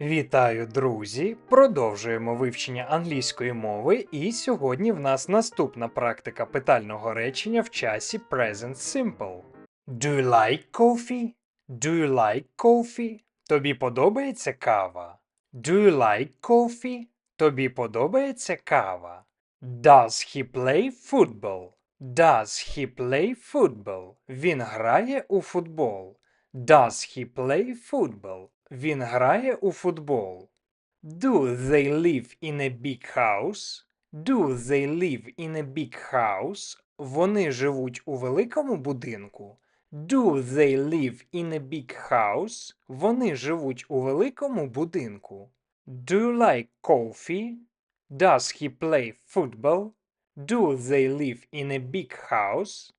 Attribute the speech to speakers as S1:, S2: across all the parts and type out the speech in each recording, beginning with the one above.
S1: Вітаю, друзі! Продовжуємо вивчення англійської мови, і сьогодні в нас наступна практика питального речення в часі Present Simple. Do you like coffee? Do you like coffee? Тобі подобається кава? Do you like coffee? Тобі подобається кава? Does he play football? Does he play football? Він грає у футбол. Does he play football? Він грає у футбол. Do they live in a big house? Do they live in a big house? Вони живуть у великому будинку. Do they live in a big house? Вони живуть у великому будинку. Do you like coffee? Does he play football? Do they live in a big house?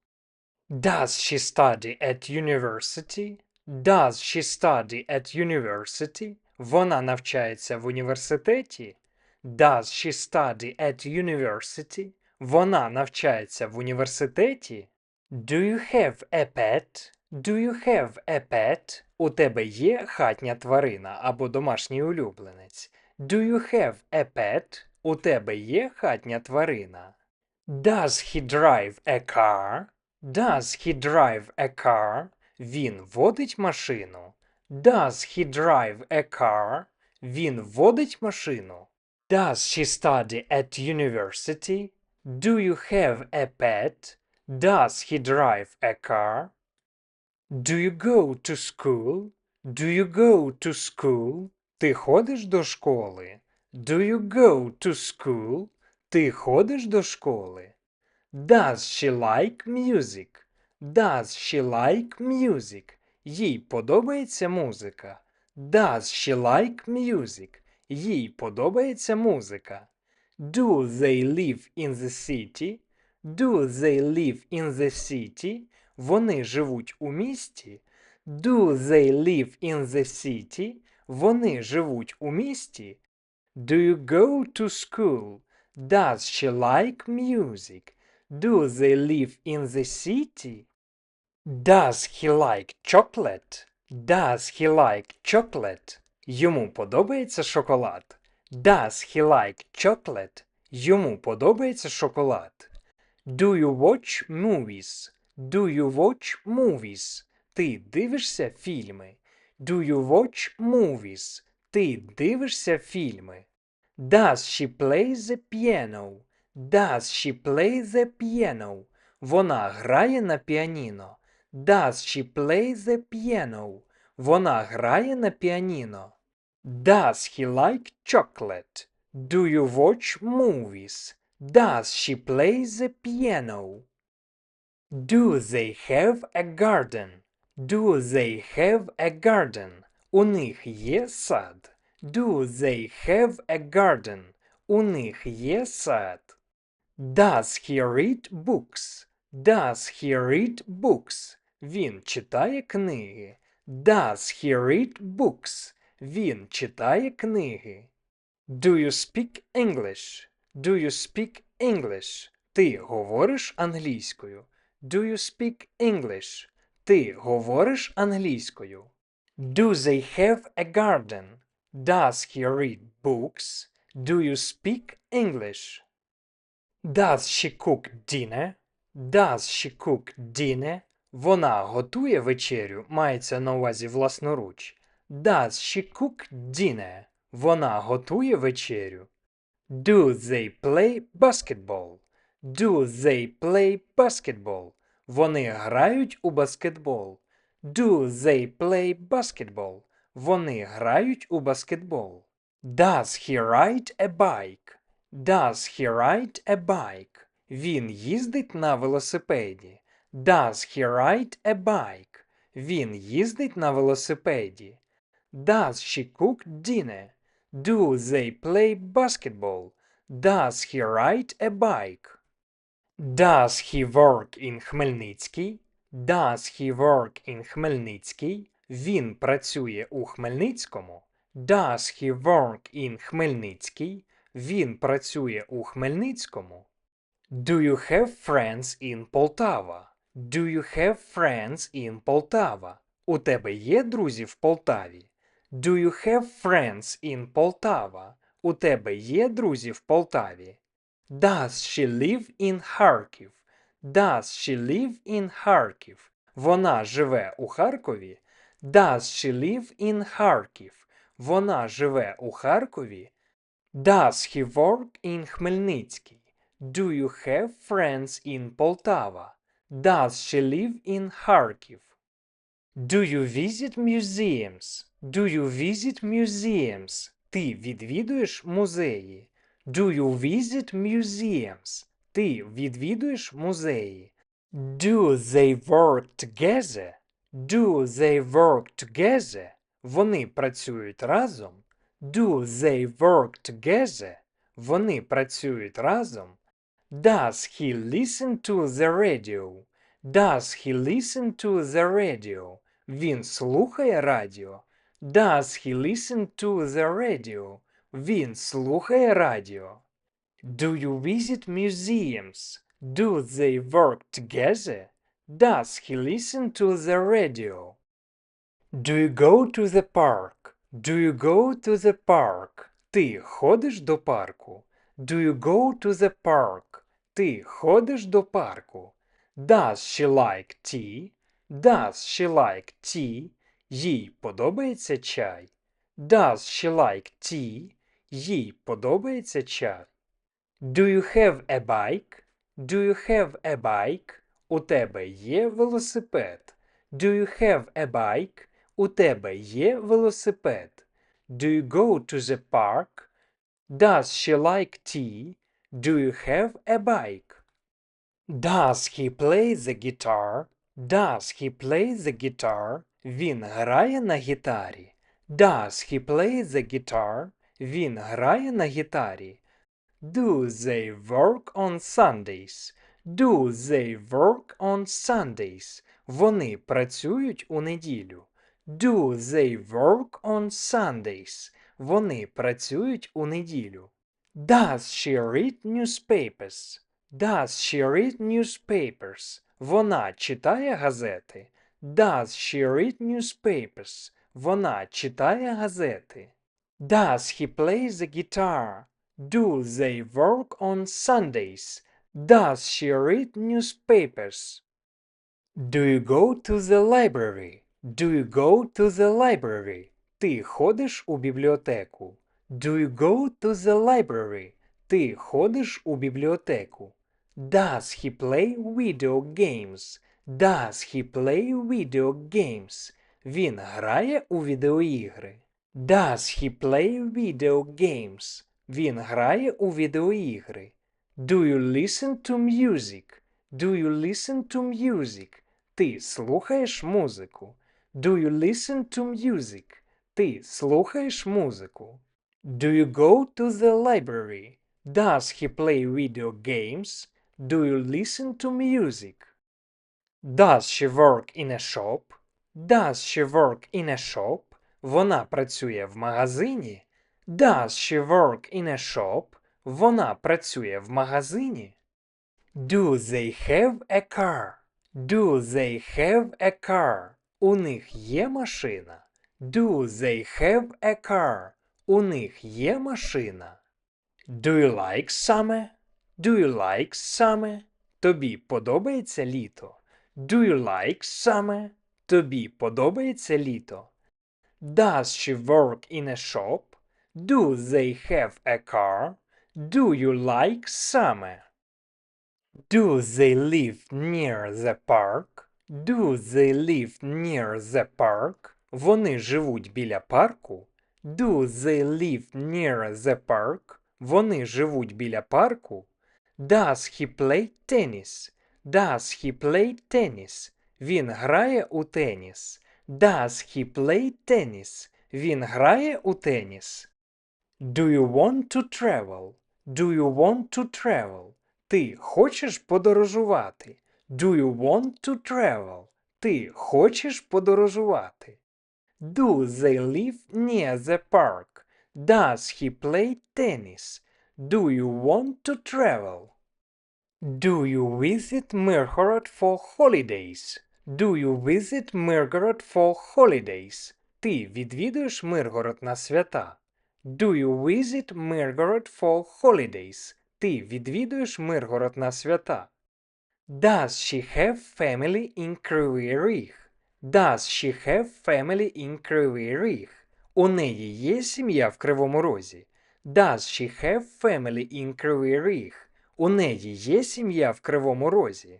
S1: Does she study at university? Does she study at university? Вона навчається в університеті. Does she study at university? Вона навчається в університеті. Do you have a pet? Do you have a pet? У тебе є хатня тварина або домашній улюбленець. Do you have a pet? У тебе є хатня тварина. Does he drive a car? Does he drive a car? Він водить машину. Does he drive a car? Він водить машину. Does she study at university? Do you have a pet? Does he drive a car? Do you go to school? Do you go to school? Ти ходиш до школи? Do you go to school? Ти ходиш до школи? Does she like music? Does she like music? Їй подобається музика. Does she like music? Їй подобається музика. Do they live in the city? Do they live in the city? Вони живуть у місті. Do they live in the city? Вони живуть у місті. Do you go to school? Does she like music? Do they live in the city? Does he like chocolate? Does he like chocolate? Йому подобається шоколад. Does he like chocolate? Йому подобається шоколад. Do you watch movies? Do you watch movies? Ти дивишся фільми. Do you watch movies? Ти дивишся фільми. Does she play the piano? Does she play the piano? Вона грає на піаніно. Does she play the piano? Вона грає на піаніно. Does he like chocolate? Do you watch movies? Does she play the piano? Do they have a garden? Do they have a garden? У них є сад. Do they have a garden? У них є сад. Does he read books? Does he read books? Він читає книги. Does he read books? Він читає книги. Do you speak English? Do you speak English? Ти говориш англійською. Do you speak English? Ти говориш англійською. Do they have a garden? Does he read books? Do you speak English? Does she cook dinner? Does she cook dinner? Вона готує вечерю, мається на увазі власноруч. Does she cook dinner? Вона готує вечерю. Do they play basketball? Do they play basketball? Вони грають у баскетбол. Do they play basketball? Вони грають у баскетбол. Does he ride a bike? Does he ride a bike? Він їздить на велосипеді. Does he ride a bike? Він їздить на велосипеді. Does she cook dinner? Do they play basketball? Does he ride a bike? Does he work in Хмельницький? Does he work in Хмельницький? Він працює у Хмельницькому. Does he work in Хмельницький? Він працює у Хмельницькому. Do you have friends in Poltava? Do you have friends in Poltava? У тебе є друзі в Полтаві? Do you have friends in Poltava? У тебе є друзі в Полтаві? Does she live in Kharkiv? Does she live in Kharkiv? Вона живе у Харкові. Does she live in Kharkiv? Вона живе у Харкові. Does he work in Хмельницький? Do you have friends in Poltava? Does she live in Kharkiv? Do you visit museums? Do you visit museums? Ти відвідуєш музеї? Do you visit museums? Ти відвідуєш музеї? Do they work together? Do they work together? Вони працюють разом. Do they work together? Вони працюють разом. Does he listen to the radio? Does he listen to the radio? Він слухає радіо. Does he listen to the radio? Він слухає радіо. Do you visit museums? Do they work together? Does he listen to the radio? Do you go to the park? Do you go to the park? Ти ходиш до парку? Do you go to the park? Ти ходиш до парку? Does she like tea? Does she like tea? Їй подобається чай? Does she like tea? Їй подобається чай? Do you have a bike? Do you have a bike? У тебе є велосипед? Do you have a bike? У тебе є велосипед? Do you go to the park? Does she like tea? Do you have a bike? Does he play the guitar? Does he play the guitar? Він грає на гітарі. Does he play the guitar? Він грає на гітарі. Do they work on Sundays? Do they work on Sundays? Вони працюють у неділю. Do they work on Sundays? Вони працюють у неділю. Does she read newspapers? Does she read newspapers? Вона читає газети. Does she read newspapers? Вона читає газети. Does he play the guitar? Do they work on Sundays? Does she read newspapers? Do you go to the library? Do you go to the library? Ти ходиш у бібліотеку. Do you go to the library? Ти ходиш у бібліотеку. Does he play video games? Does he play video games? Він грає у відеоігри. Does he play video games? Він грає у відеоігри. Do you listen to music? Do you listen to music? Ти слухаєш музику. Do you listen to music? Ти слухаєш музику. Do you go to the library? Does he play video games? Do you listen to music? Does she work in a shop? Does she work in a shop? Вона працює в магазині. Does she work in a shop? Вона працює в магазині. Do they have a car? Do they have a car? У них є машина. Do they have a car? У них є машина. Do you like summer? Do you like summer? Тобі подобається літо? Do you like summer? Тобі подобається літо? Does she work in a shop? Do they have a car? Do you like summer? Do they live near the park? Do they live near the park? Вони живуть біля парку. Do they live near the park? Вони живуть біля парку. Does he play tennis? Does he play tennis? Він грає у теніс. Does he play tennis? Він грає у теніс. Do you want to travel? Do you want to travel? Ти хочеш подорожувати? Do you want to travel? Ти хочеш подорожувати? Do they live near the park? Does he play tennis? Do you want to travel? Do you visit Mirgorod for holidays? Do you visit Mirgorod for holidays? Ти відвідуєш Миргород на свята? Do you visit Mirgorod for holidays? Ти відвідуєш Миргород на свята? Does she have family in Kривий Ріг? Does she have family in Кривий Ріг? У неї є сім'я в Кривому Розі. Does she have family in Кривий Ріг? У неї є сім'я в Кривому Розі.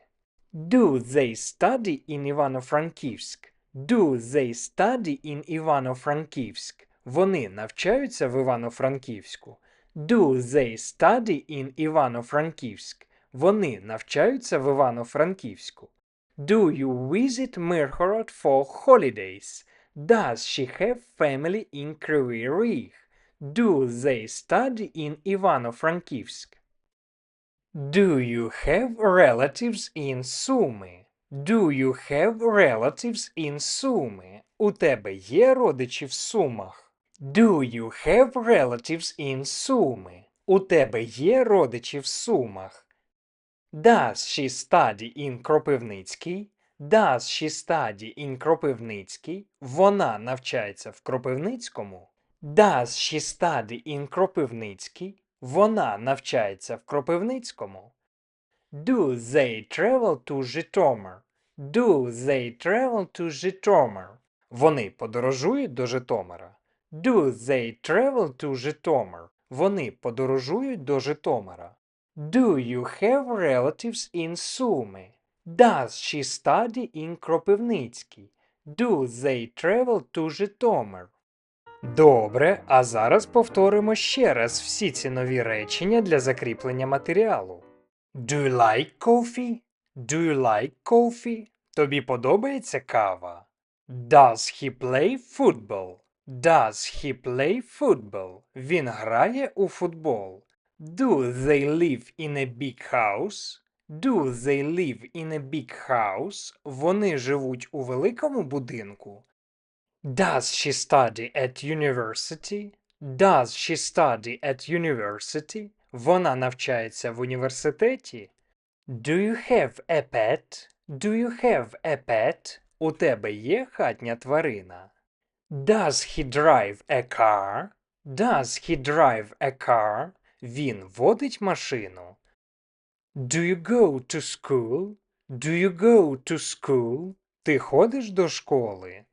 S1: Do they study in Івано-Франківськ? Do they study in Івано-Франківськ? Вони навчаються в Івано-Франківську. Do they study in Івано-Франківськ? Вони навчаються в Івано-Франківську. Do you visit Mirhorod for holidays? Does she have family in Кривий Ріг? Do they study in Івано-Франківськ? Do you have relatives in Суми? Do you have relatives in Суми? У тебе є родичі в Сумах? Do you have relatives in Суми? У тебе є родичі в Сумах? Does she study in Кропивницький? Does she study in Кропивницький? Вона навчається в Кропивницькому. Does she study in Кропивницький? Вона навчається в Кропивницькому. Do they travel to Житомир? Do they travel to Житомир? Вони подорожують до Житомира. Do they travel to Житомир? Вони подорожують до Житомира. Do you have relatives in Суми? Does she study in Кропивницький? Do they travel to Житомир? Добре, а зараз повторимо ще раз всі ці нові речення для закріплення матеріалу. Do you like coffee? Do you like coffee? Тобі подобається кава? Does he play football? Does he play football? Він грає у футбол. Do they live in a big house? Do they live in a big house? Вони живуть у великому будинку. Does she study at university? Does she study at university? Вона навчається в університеті. Do you have a pet? Do you have a pet? У тебе є хатня тварина. Does he drive a car? Does he drive a car? Він водить машину. Do you go to school? Do you go to school? Ти ходиш до школи.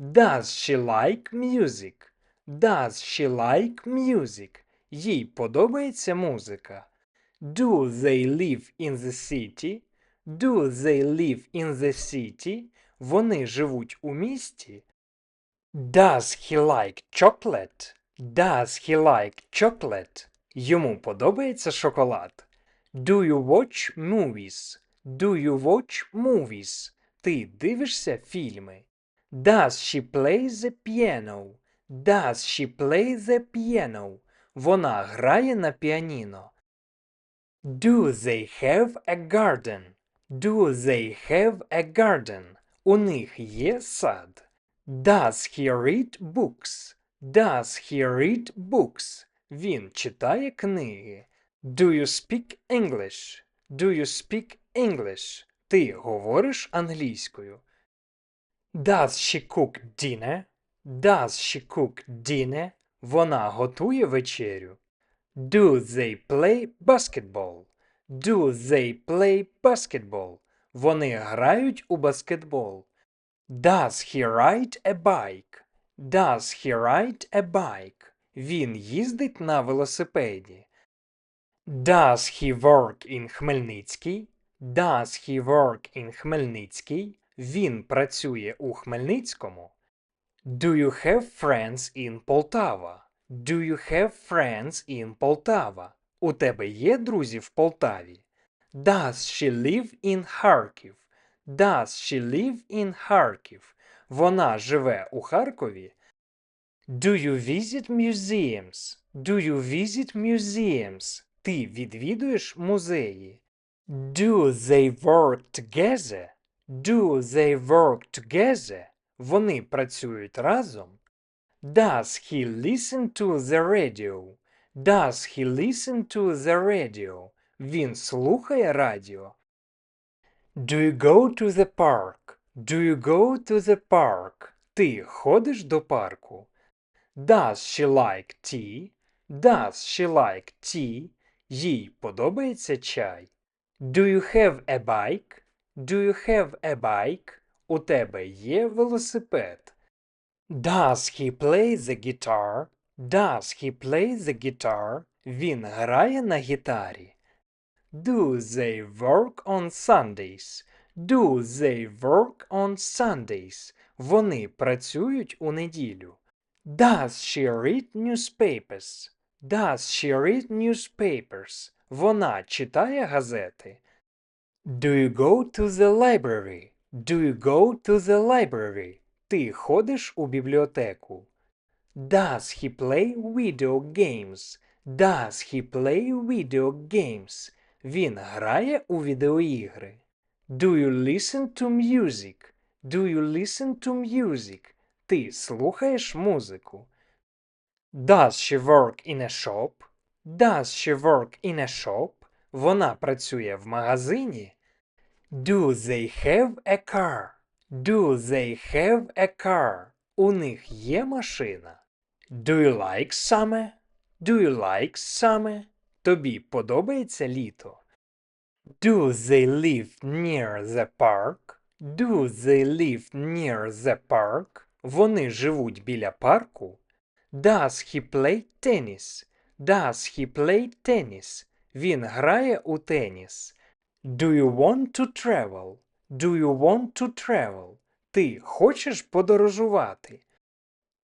S1: Does she like music? Does she like music? Їй подобається музика. Do they live in the city? Do they live in the city? Вони живуть у місті. Does he like chocolate? Does he like chocolate? Йому подобається шоколад. Do you watch movies? Do you watch movies? Ти дивишся фільми. Does she play the piano? Does she play the piano? Вона грає на піаніно. Do they have a garden? Do they have a garden? У них є сад. Does he read books? Does he read books? Він читає книги. Do you speak English? Do you speak English? Ти говориш англійською. Does she cook dinner? Does she cook dinner? Вона готує вечерю. Do they play basketball? Do they play basketball? Вони грають у баскетбол. Does he ride a bike? Does he ride a bike? Він їздить на велосипеді. Does he work in Хмельницький? Does he work in Хмельницький? Він працює у Хмельницькому. Do you have friends in Poltava? Do you have friends in Poltava? У тебе є друзі в Полтаві? Does she live in Kharkiv? Does she live in Kharkiv? Вона живе у Харкові. Do you visit museums? Do you visit museums? Ти відвідуєш музеї. Do they work together? Do they work together? Вони працюють разом. Does he listen to the radio? Does he listen to the radio? Він слухає радіо. Do you go to the park? Do you go to the park? Ти ходиш до парку. Does she like tea? Does she like tea? Їй подобається чай. Do you have a bike? Do you have a bike? У тебе є велосипед. Does he play the guitar? Does he play the guitar? Він грає на гітарі. Do they work on Sundays? Do they work on Sundays? Вони працюють у неділю. Does she read newspapers? Does she read newspapers? Вона читає газети. Do you go to the library? Do you go to the library? Ти ходиш у бібліотеку. Does he play video games? Does he play video games? Він грає у відеоігри. Do you listen to music? Do you listen to music? Ти слухаєш музику. Does she work in a shop? Does she work in a shop? Вона працює в магазині. Do they have a car? Do they have a car? У них є машина. Do you like summer? Do you like summer? Тобі подобається літо? Do they live near the park? Do they live near the park? Вони живуть біля парку. Does he play tennis? Does he play tennis? Він грає у теніс. Do you want to travel? Do you want to travel? Ти хочеш подорожувати?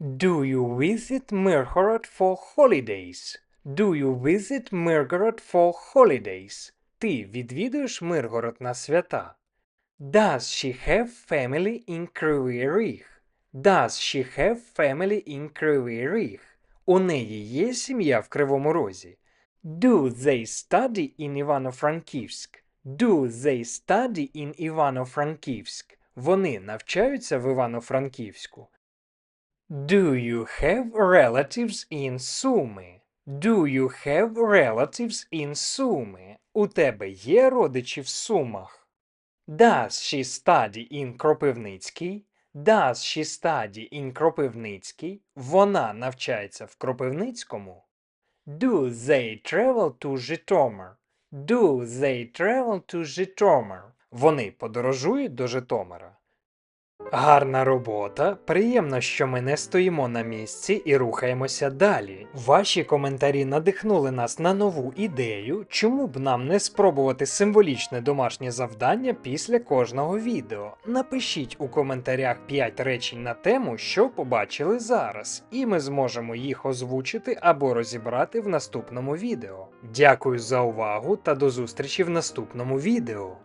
S1: Do you visit Mirgorod for holidays? Do you visit Mirgorod for holidays? Ти відвідуєш Миргород на свята? Does she have family in Kривий Ріг? Does she have family in Кривий Ріг? У неї є сім'я в Кривому Розі. Do they study in Івано-Франківськ? Do they study in Івано-Франківськ? Вони навчаються в Івано-Франківську. Do you have relatives in Суми? Do you have relatives in Суми? У тебе є родичі в Сумах? Does she study in Кропивницький? Does she study in Кропивницький? Вона навчається в Кропивницькому. Do they travel to Житомир? Do they travel to Житомир? Вони подорожують до Житомира. Гарна робота. Приємно, що ми не стоїмо на місці і рухаємося далі. Ваші коментарі надихнули нас на нову ідею, чому б нам не спробувати символічне домашнє завдання після кожного відео. Напишіть у коментарях 5 речень на тему, що побачили зараз, і ми зможемо їх озвучити або розібрати в наступному відео. Дякую за увагу та до зустрічі в наступному відео.